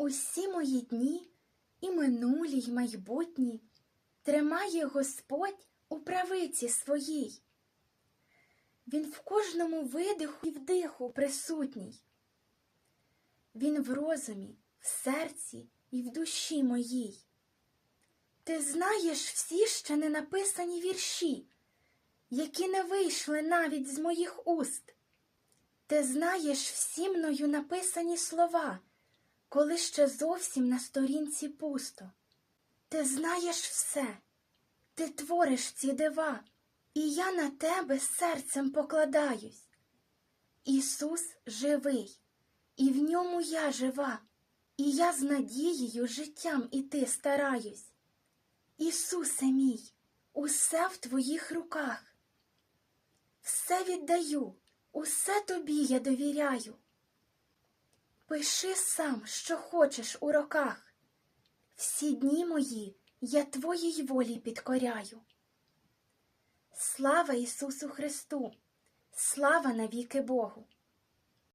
Усі мої дні, і минулі, й майбутні, тримає Господь у правиці своїй. Він в кожному видиху і вдиху присутній. Він в розумі, в серці і в душі моїй. Ти знаєш всі ще не написані вірші, які не вийшли навіть з моїх уст. Ти знаєш всі мною написані слова, коли ще зовсім на сторінці пусто. Ти знаєш все, ти твориш ці дива, і я на тебе серцем покладаюсь. Ісус живий, і в ньому я жива, і я з надією життям іти стараюсь. Ісусе мій, усе в твоїх руках. Все віддаю, усе тобі я довіряю. Пиши сам, що хочеш у роках. Всі дні мої я твоїй волі підкоряю. Слава Ісусу Христу! Слава навіки Богу!